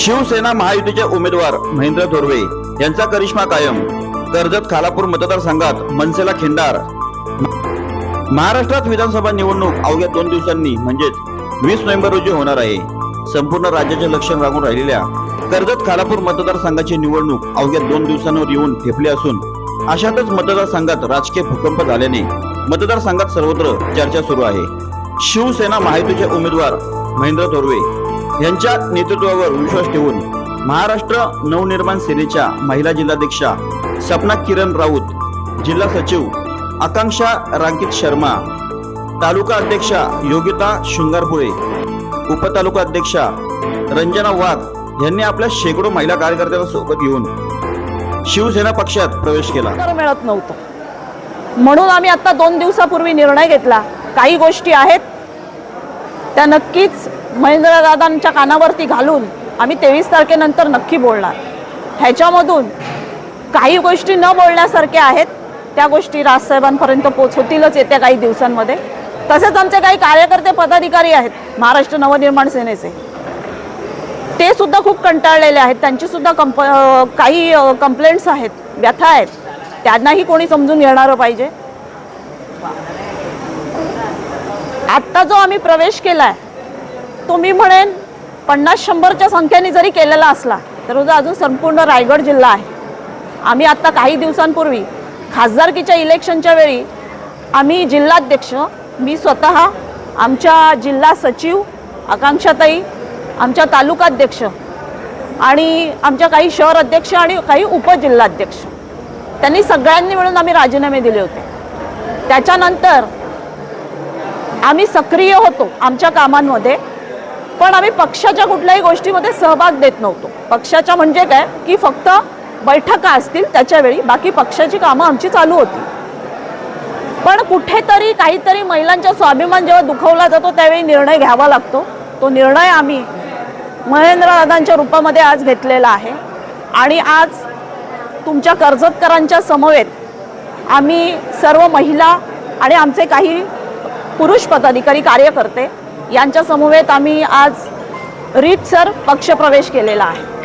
शिवसेना महायुतीचे उमेदवार महेंद्र थोरवे यांचा करिश्मा कायम. कर्जत खालापूर मतदारसंघात मनसेला खिंडार. महाराष्ट्रात विधानसभा निवडणूक अवघ्या दोन दिवसांनी म्हणजेच वीस नोव्हेंबर रोजी होणार आहे. संपूर्ण राज्याचे लक्ष लागून राहिलेल्या कर्जत खालापूर मतदारसंघाची निवडणूक अवघ्या दोन दिवसांवर येऊन ठेपली असून अशातच मतदारसंघात राजकीय भूकंप झाल्याने मतदारसंघात सर्वत्र चर्चा सुरू आहे. शिवसेना महायुतीचे उमेदवार महेंद्र थोरवे यांच्या नेतृत्वावर विश्वास ठेवून महाराष्ट्र नवनिर्माण सेनेच्या महिला जिल्हाध्यक्षा सपना किरण राऊत जिल्हा सचिव आकांक्षा रांकित शर्मा तालुका अध्यक्षा योगिता शृंगारपुळे उपतालुका अध्यक्षा रंजना वाघ यांनी आपल्या शेकडो महिला कार्यकर्त्यांना सोबत घेऊन शिवसेना पक्षात प्रवेश केला. मिळत नव्हतं. म्हणून आम्ही आता दोन दिवसापूर्वी निर्णय घेतला. काही गोष्टी आहेत त्या नक्कीच महेंद्रदादांच्या कानावरती घालून आम्ही तेवीस तारखेनंतर नक्की बोलणार. ह्याच्यामधून काही गोष्टी न बोलण्यासारख्या आहेत. त्या गोष्टी राजसाहेबांपर्यंत पोचवतीलच येत्या काही दिवसांमध्ये. तसेच आमचे काही कार्यकर्ते पदाधिकारी आहेत महाराष्ट्र नवनिर्माण सेनेचे. ते सुद्धा खूप कंटाळलेले आहेत. त्यांची सुद्धा कंप काही कंप्लेंट्स आहेत व्यथा आहेत. त्यांनाही कोणी समजून घेणारं पाहिजे. आत्ता जो आम्ही प्रवेश केला आहे तो मी म्हणेन पन्नास शंभरच्या संख्येने जरी केलेला असला तर अजून संपूर्ण रायगड जिल्हा आहे. आम्ही आत्ता काही दिवसांपूर्वी खासदारकीच्या इलेक्शनच्या वेळी आम्ही जिल्हाध्यक्ष मी स्वतः आमच्या जिल्हा सचिव आकांक्षाताई आमच्या तालुकाध्यक्ष आणि आमच्या काही शहर अध्यक्ष आणि काही उपजिल्हाध्यक्ष. त्यांनी सगळ्यांनी मिळून आम्ही राजीनामे दिले होते. त्याच्यानंतर आम्ही सक्रिय होतो आमच्या कामांमध्ये. पण आम्ही पक्षाच्या कुठल्याही गोष्टीमध्ये सहभाग देत नव्हतो. पक्षाच्या म्हणजे काय? की फक्त बैठका असतील त्याच्यावेळी बाकी पक्षाची कामं आमची चालू होती. पण कुठेतरी काहीतरी महिलांचा स्वाभिमान जेव्हा दुखवला जातो त्यावेळी निर्णय घ्यावा लागतो. तो निर्णय आम्ही महेंद्रदादांच्या रूपामध्ये आज घेतलेला आहे. आणि आज तुमच्या कर्जतकरांच्या समवेत आम्ही सर्व महिला आणि आमचे काही पुरुष पदाधिकारी कार्यकर्ते यांच्या समवेत आम्ही आज रीतसर पक्षप्रवेश केलेला आहे.